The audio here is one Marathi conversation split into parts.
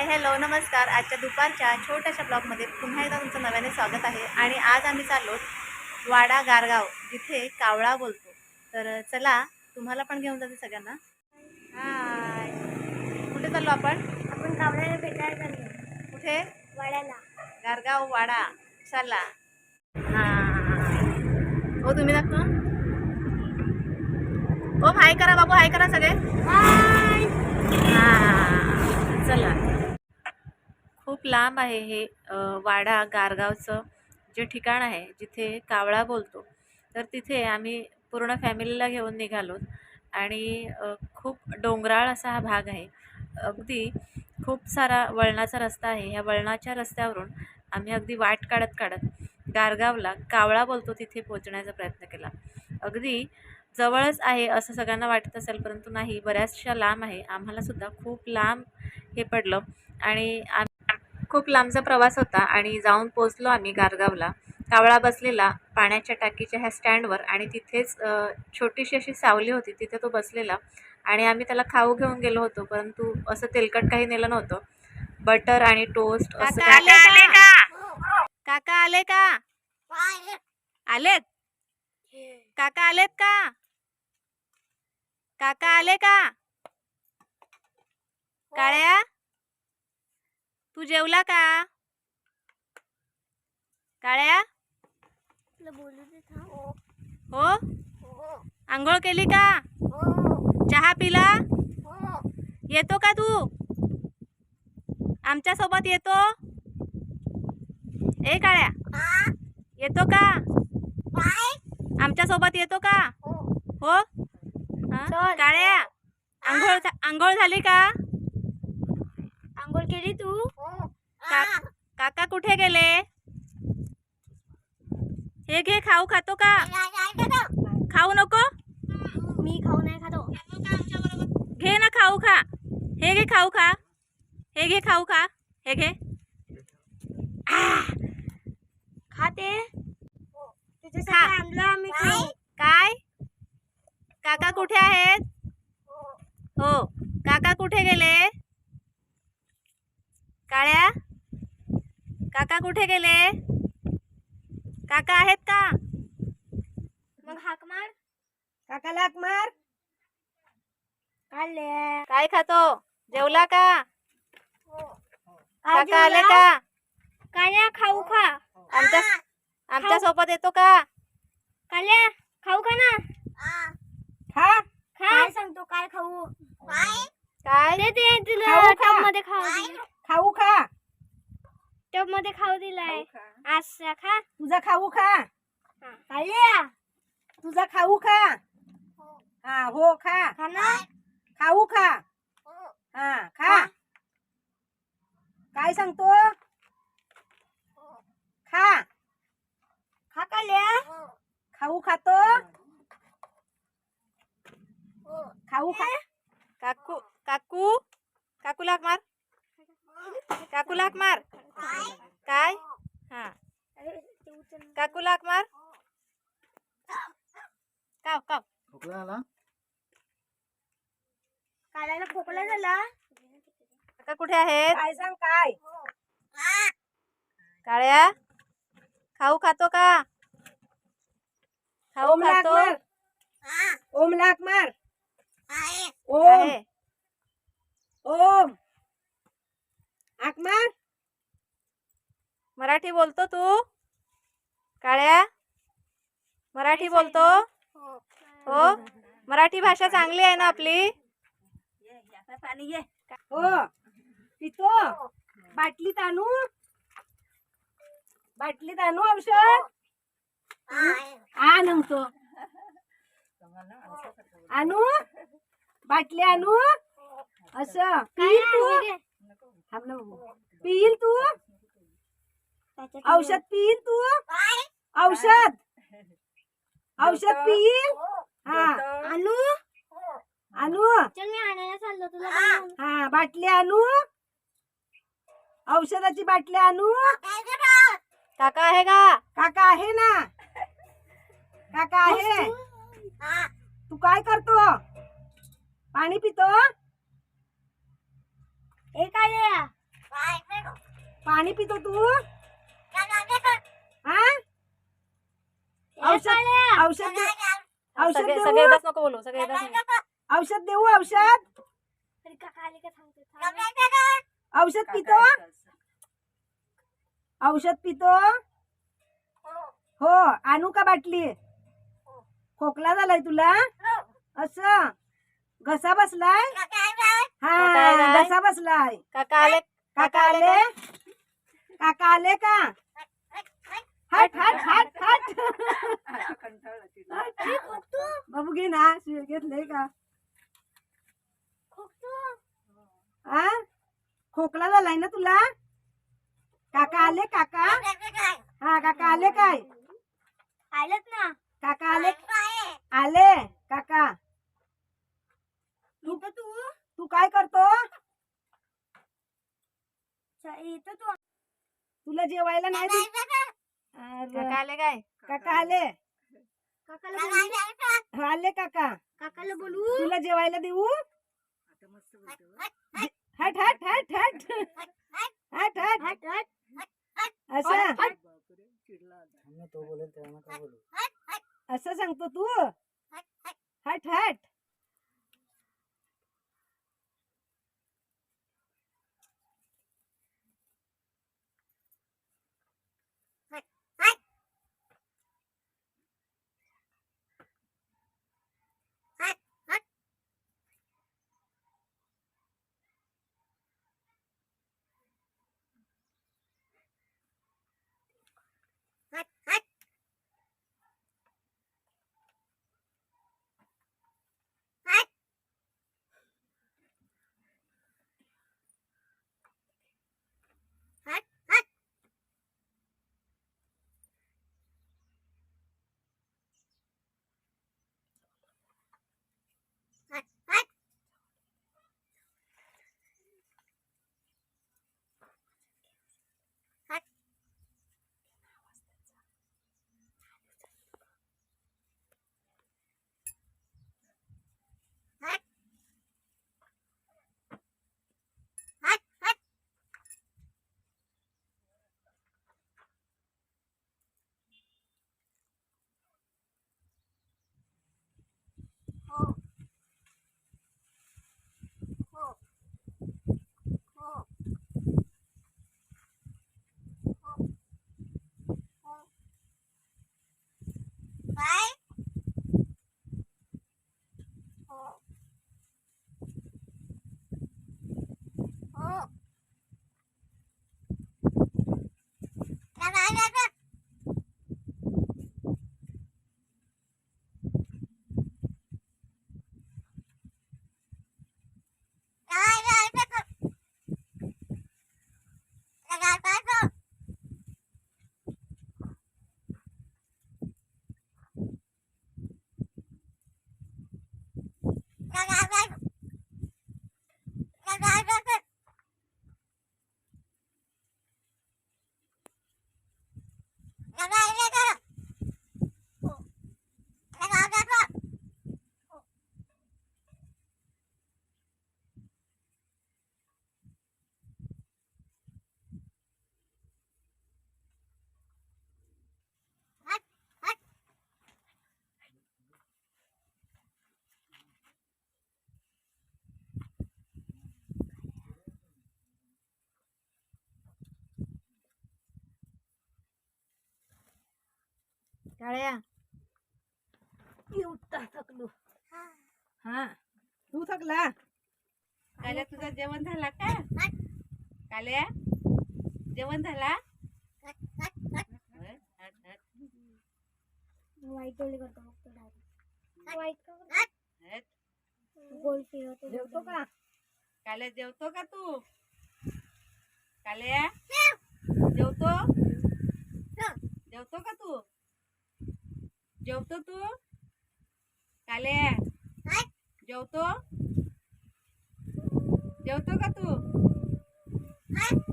हाय हॅलो नमस्कार. आजच्या दुपारच्या छोट्याशा ब्लॉगमध्ये पुन्हा एकदा तुमचं नव्याने स्वागत आहे. आणि आज आम्ही चाललो वाडा गारगाव जिथे कावळा बोलतो. तर चला तुम्हाला पण घेऊन जाते सगळ्यांना. हाय. कुठे चाललो आपण? आपण कावळ्याला भेटायला चाललो. कुठे? वाड्याला. गारगाव वाडा. चला. हां. हो तुम्ही दाखवा. ओ हाय करा बाबू हाय करा सगळे. हाय. हां. चला. खूप लांब आहे हे वाडा गारगावचं जे ठिकाण आहे जिथे कावळा बोलतो तर तिथे आम्ही पूर्ण फॅमिलीला घेऊन निघालो आणि खूप डोंगराळ असा हा भाग आहे. अगदी खूप सारा वळणाचा रस्ता आहे. ह्या वळणाच्या रस्त्यावरून आम्ही अगदी वाट काढत काढत गारगावला कावळा बोलतो तिथे पोहोचण्याचा प्रयत्न केला. अगदी जवळच आहे असं सगळ्यांना वाटत असेल परंतु नाही बऱ्याचशा लांब आहे. आम्हालासुद्धा खूप लांब हे पडलं आणि आम खूप लांबचा प्रवास होता आणि जाऊन पोचलो आम्ही गारगावला. कावळा बसलेला पाण्याच्या टाकीच्या ह्या स्टँडवर आणि तिथेच छोटीशी अशी सावली होती तिथे तो बसलेला आणि आम्ही त्याला खाऊ घेऊन गेलो होतो परंतु असं तेलकट काही नेलं नव्हतं. बटर आणि टोस्ट असं काका आले का? काका आले का? आलेत? काका आलेत का? काका आले का? काळ्या? तू जेवला का? काळ्या. हो. हो, आंघोळ केली का? हो, चहा पिला? हो. येतो का तू? आमच्या सोबत येतो. ए काळ्या. येतो का? काय? आमच्या सोबत येतो का? हो. काळ्या आंघोळ आंघोळ झाली का? आंघोळ केली तू? का- काका कुठे गेले? हे घे खाऊ खातो का? खाऊ नको? मी खाऊ नाही खातो. घे ना खाऊ खा. हे घे खाऊ खा. हे घे खाऊ खा. हे घे. खाते? काय? काका कुठे आहेत? हो. काका कुठे गेले? कुठे गेले? काका आहेत का? मग हाक मार. काकाला हाक मार. काढले काय खातो? जेवला का? काय काका आले? का? काल्या खाऊ खा. आमच्या आमच्यासोबत येतो का? काल्या खाऊ खा ना. खा. काय सांगतो काय खाऊ? काय? ते ते खा. मध्ये खाऊ खा. टबमध्ये खाऊ दिलाय. असं खा. तुझा खाऊ खा. काल्या तुझा खाऊ खा. हा. हो खा. खा ना. खाऊ खा. हा. खा. काय सांगतो? खा. खा काल्या खाऊ खातो? खाऊ खा. काकू काकू काकू लाक मार. काकू लाक मार. काय? हा. काकू लाक मार. काव काव. काल्याला खोकला झाला. काका कुठे आहेत? काय सांग काय? काळ्या खाऊ खातो का? खाऊ ओम लाक खातो. मार. ओम लाक मार. ओम आहे. ओम. हाक मार. मराठी बोलतो तू? काळ्या? मराठी बोलतो? हो. मराठी भाषा चांगली आहे ना आपली? पाणी घे. हो. पितो. बाटलीत आणू? बाटलीत आणू औषध? आण तो आणू? बाटली आणू? असं. पिईल तू. पिईल तू? औषध पिईल तू? औषध? औषध पिईल? हा. आणू आणू चल मी आणायला चाललो तुला काय म्हणू? हा बाटली आणू? औषधाची बाटली आणू? काका आहे का? काका आहे ना? काका आहे. तू. काय करतो? पाणी पितो? पाणी पितो तू? हा औषध औषध औषध सगळे देऊ सगळे एकदाच नको बोलू सगळे औषध देऊ औषध? अरे का औषध पितो? औषध पितो? हो. आणू का बाटली? खोकला झालाय तुला? असं? घसा बसलाय? हा काय घसा बसलाय. काका आले? काका आले काका आले का? हट हट हट हट बाबू घे ना शिव घेतलंय का? आ खोकला झालाय ना तुला? काका आले काका? हा काका आले काय? आलेत ना. काका आले? आले काका. इथं तू? तू काय करतो? तू. तुला जेवायला नाही काकाले काय? हट हट हट हट. हट हट हट तू हट हट. काळ्या उठता थकलो. हा. तू थकला? काल्या तुझं जेवण झाला का? काल्या जेवण झाला? वाईट करतो जेवतो का? काल्या जेवतो का तू? काल्या जेवतो? जेवतो का तू? जेवतो तू काल्या जेवतो जेवतो का तू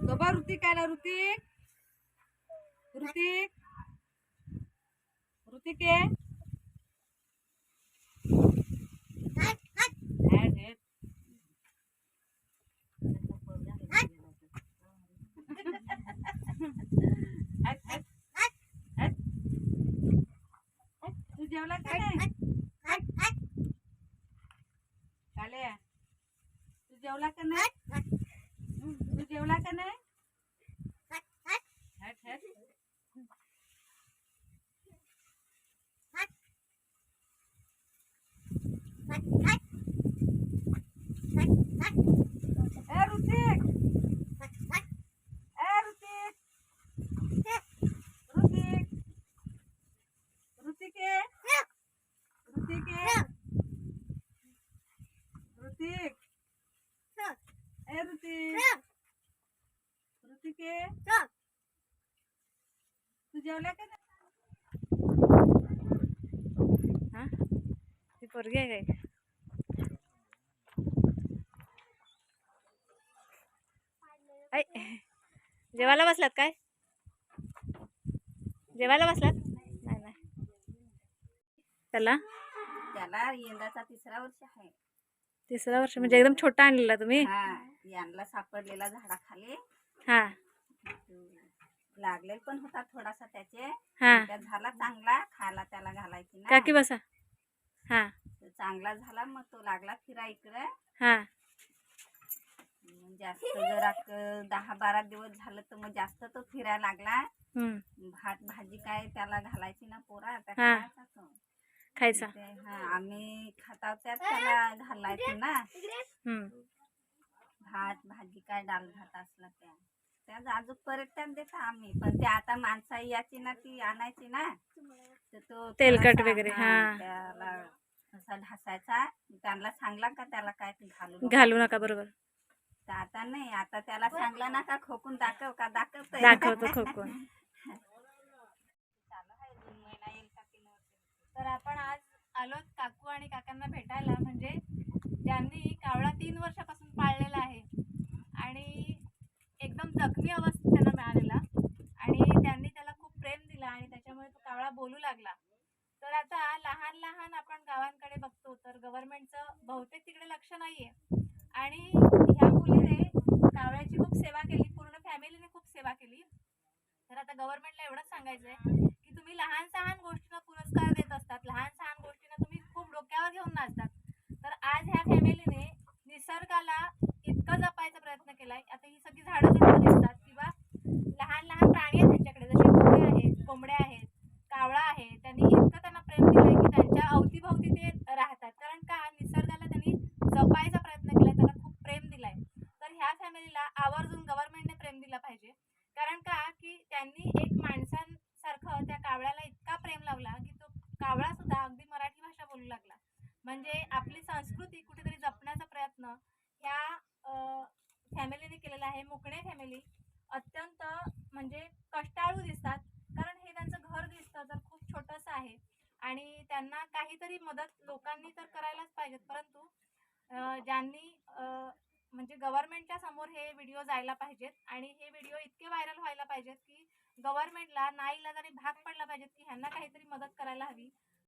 बाबा ऋतिक आला ऋतिक ऋतिक ऋतिक आहे हट, हट. जेवला का नाही? काले तू जेवला का नाही? तू जेवला का नाही आहे? तू जेवला का? हा? ती पोरगी आहे काय? ऐ जेवायला बसलात काय? जेवायला बसलात? नाही नाही. त्याला त्याला यंदाचा तिसरा वर्ष आहे. तिसरं वर्ष म्हणजे एकदम छोटा आणलेला तुम्ही? हा यांना सापडलेला झाडाखाली. हा. लागलेल पण होता थोडासा त्याचे. हा. त्या झाला चांगला खायला त्याला घालायची ना. काकी बसा. हा. चांगला झाला मग तो लागला फिरा इकडे. हा. मग जास्त जरा क- दहा बारा दिवस झालं तर मग जास्त तो फिरायला लागला. हम्म. भात भाजी काय त्याला घालायची ना पोरा त्या हा. खायचा तो. खायचा. ते, हा आम्ही खाताव त्यात त्याला घालायचं ना. हम्म. भात भाजी काय डाल भात असला त्या. त्या अजून परत त्यात देता आम्ही. पण ते आता माणसा याची ना ती आणायची ना तर तो तेलकट वगैरे, हा. त्याला असा ढासायचा त्यांना सांगला का त्याला काय ते घालू. घालू नका बरोबर. तर आता नाही आता त्याला सांगला ना का खोकून दाखव का दाखवतोय. दाखवतो खोकून. तर आपण आज आलो काकू आणि काकांना भेटायला. म्हणजे ज्यांनी कावळा तीन वर्षापासून पाळलेला आहे. आणि एकदम जखमी अवस्थेत त्यांना मिळालेला. आणि त्यांनी त्याला खूप प्रेम दिला आणि त्याच्यामुळे तो कावळा बोलू लागला. तर आता लहान लहान आपण गावांकडे बघतो तर गव्हर्नमेंटचं बहुतेक तिकडे लक्ष नाहीये. आणि ह्या मुलीने कावळ्याची खूप सेवा केली पूर्ण फॅमिलीने खूप सेवा केली. तर आता गव्हर्नमेंटला एवढंच सांगायचं आहे की तुम्ही लहान सहान गोष्टींना पुरस्कार देत असतात लहान सहान गोष्टींना तुम्ही खूप डोक्यावर घेऊन नाचतात. तर आज ह्या फॅमिलीने निसर्गाला इतका जपायचा प्रयत्न केलाय? आता ही सगळी झाडं झुडपं दिसतात किंवा लहान लहान प्राणी आहेत त्यांच्याकडे जसे कुत्रे आहेत कोंबड्या आहेत कावळा आहे त्यांनी इतकं त्यांना प्रेम दिलंय की त्यांच्या अवतीभोवती ते राहतात कारण का निसर्गाला त्यांनी जपायचा प्रयत्न केलाय त्याला खूप प्रेम दिलाय तर ह्या फॅमिलीला आवर्जून गव्हर्नमेंटने प्रेम दिलं पाहिजे कारण का की त्यांनी एक माणसांसारखं त्या कावळ्याला इतका प्रेम लावला की तो कावळा सुद्धा अगदी मराठी भाषा बोलू लागला म्हणजे आपली संस्कृती कुठेतरी जपण्याचा प्रयत्न ह्या फॅमिलीने केलेला आहे मुकणे फॅमिली अत्यंत म्हणजे कष्टाळू दिसतात. कारण हे त्यांचं घर दिसतं तर खूप छोटंसं आहे. आणि त्यांना काहीतरी मदत लोकांनी तर करायलाच पाहिजेत. परंतु ज्यांनी म्हणजे गव्हर्नमेंटच्या समोर हे व्हिडिओ जायला पाहिजेत आणि हे व्हिडिओ इतके व्हायरल व्हायला पाहिजेत की गव्हर्नमेंटला आणि भाग पडला पाहिजेत की ह्यांना काहीतरी मदत करायला हवी